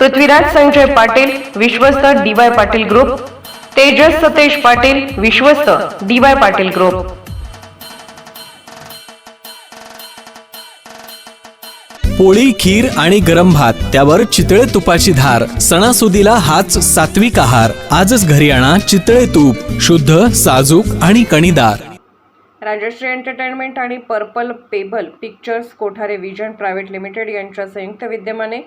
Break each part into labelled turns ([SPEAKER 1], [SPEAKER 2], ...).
[SPEAKER 1] Prithviraj Sanjay Patil विश्वस्त D Y Patil group Tejas Satej Patil विश्वस्त D Y Patil group.
[SPEAKER 2] पोळी खीर आणि गरम भात त्यावर चितळे तुपाची धार सणासुदीला हाच सात्विक आहार. आजच घरी आणा चितळे तूप शुद्ध साजूक आणि कणीदार.
[SPEAKER 1] राजश्री एंटरटेनमेंट आणि purple pebble pictures Kothare vision private limited यांच्या संयुक्त विद्यमाने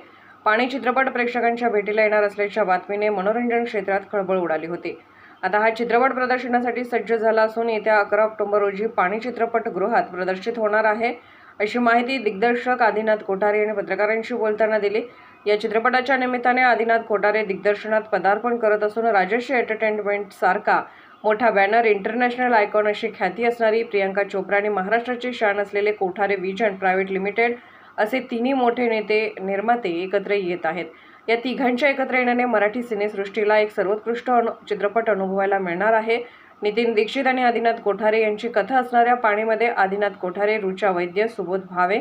[SPEAKER 1] पाणी चित्रपट प्रेक्षकांच्या भेटीला येणार असल्याच्या बातमीने मनोरंजन क्षेत्रात खळबळ उडाली होती. आता हा चित्रपट प्रदर्शनासाठी सज्ज झाला असून येत्या अकरा ऑक्टोबर रोजी पाणी चित्रपटगृहात प्रदर्शित होणार आहे अशी माहिती दिग्दर्शक आदिनाथ कोठारे यांनी पत्रकारांशी बोलताना दिली. या चित्रपटाच्या निमित्ताने आदिनाथ कोठारे दिग्दर्शनात पदार्पण करत असून राजश्री एंटरटेनमेंट सारखा मोठा बॅनर इंटरनॅशनल आयकॉन अशी ख्याती असणारी प्रियांका चोप्रा आणि महाराष्ट्राची शान असलेले कोठारे विजन प्रायव्हेट लिमिटेड असे तिन्ही मोठे नेते निर्माते एकत्र येत आहेत. या तिघांच्या एकत्र येण्याने मराठी सिनेसृष्टीला एक सर्वोत्कृष्ट अनु चित्रपट अनुभवायला मिळणार आहे. नितीन दीक्षित आणि आदिनाथ कोठारे यांची कथा असणाऱ्या पाणीमध्ये आदिनाथ कोठारे रुचा वैद्य सुबोध भावे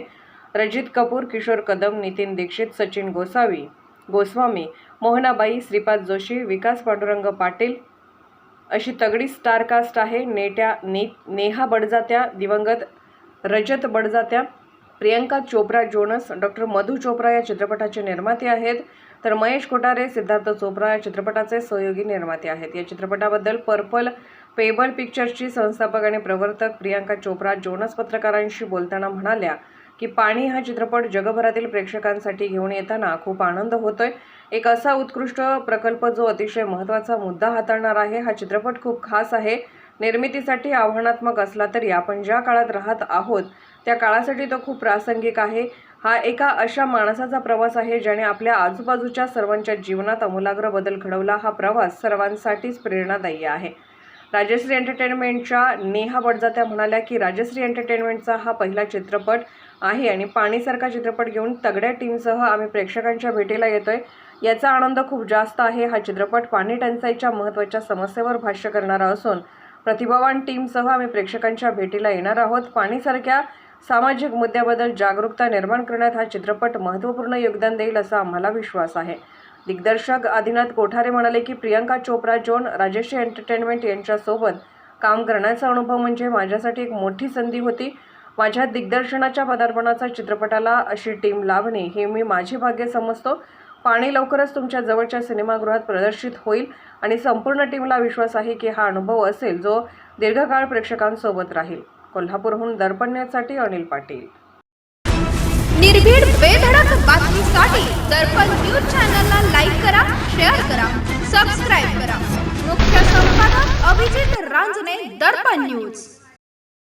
[SPEAKER 1] रजित कपूर किशोर कदम नितीन दीक्षित सचिन गोसावी गोस्वामी मोहनाबाई श्रीपाद जोशी विकास पांडुरंग पाटील अशी तगडी स्टारकास्ट आहे. नेट्या ने नेहा बडजात्या दिवंगत रजत बडजात्या प्रियंका चोप्रा जोनस डॉक्टर मधु चोप्रा या चित्रपटाचे निर्माते आहेत. तर महेश कोठारे सिद्धार्थ चोप्रा या चित्रपटाचे सहयोगी निर्माते आहेत. या चित्रपटाबद्दल पर्पल पेबल पिक्चर्सची संस्थापक आणि प्रवर्तक प्रियांका चोप्रा जोनस पत्रकारांशी बोलताना म्हणाल्या की पाणी हा चित्रपट जगभरातील प्रेक्षकांसाठी घेऊन येताना खूप आनंद होतोय. एक असा उत्कृष्ट प्रकल्प जो अतिशय महत्त्वाचा मुद्दा हाताळणार आहे हा चित्रपट खूप खास आहे. निर्मितीसाठी आव्हानात्मक असला तरी आपण ज्या काळात राहत आहोत त्या काळासाठी तो खूप प्रासंगिक आहे. हा एका अशा माणसाचा प्रवास आहे ज्याने आपल्या आजूबाजूच्या सर्वांच्या जीवनात आमूलाग्र बदल घडवला. हा प्रवास सर्वांसाठीच प्रेरणादायी आहे. राजश्री एंटरटेनमेंटच्या नेहा बडजात्या म्हणाल्या की राजश्री एंटरटेनमेंटचा हा पहिला चित्रपट आहे आणि पाणीसारखा चित्रपट घेऊन तगड्या टीमसह आम्ही प्रेक्षकांच्या भेटीला येतोय. याचा आनंद खूप जास्त आहे. हा चित्रपट पाणी टंचाईच्या महत्त्वाच्या समस्येवर भाष्य करणारा असून प्रतिभावान टीमसह आम्ही प्रेक्षकांच्या भेटीला येणार आहोत. पाणीसारख्या सामाजिक मुद्द्याबद्दल जागरूकता निर्माण करण्यात हा चित्रपट महत्त्वपूर्ण योगदान देईल असा आम्हाला विश्वास आहे. दिग्दर्शक आदिनाथ कोठारे म्हणाले की प्रियंका चोप्रा जोन राजेश एंटरटेनमेंट यांच्यासोबत काम करण्याचा अनुभव म्हणजे माझ्यासाठी एक मोठी संधी होती. माझ्या दिग्दर्शनाच्या पदार्पणाचा चित्रपटाला अशी टीम लाभणे हे मी माझे भाग्य समजतो. पाणी लवकरच तुमच्या जवळच्या सिनेमागृहात प्रदर्शित होईल आणि संपूर्ण टीमला विश्वास आहे की हा अनुभव असेल जो दीर्घकाळ प्रेक्षकांसोबत राहील. कोल्हापूरहून दर्पण्यासाठी अनिल पाटील.
[SPEAKER 3] निर्भीड बेधडक बातमीसाठी दर्पण न्यूज चॅनलला लाईक करा शेअर करा सबस्क्राईब करा. मुख्य संपादक अभिजित रांजने दर्पण न्यूज.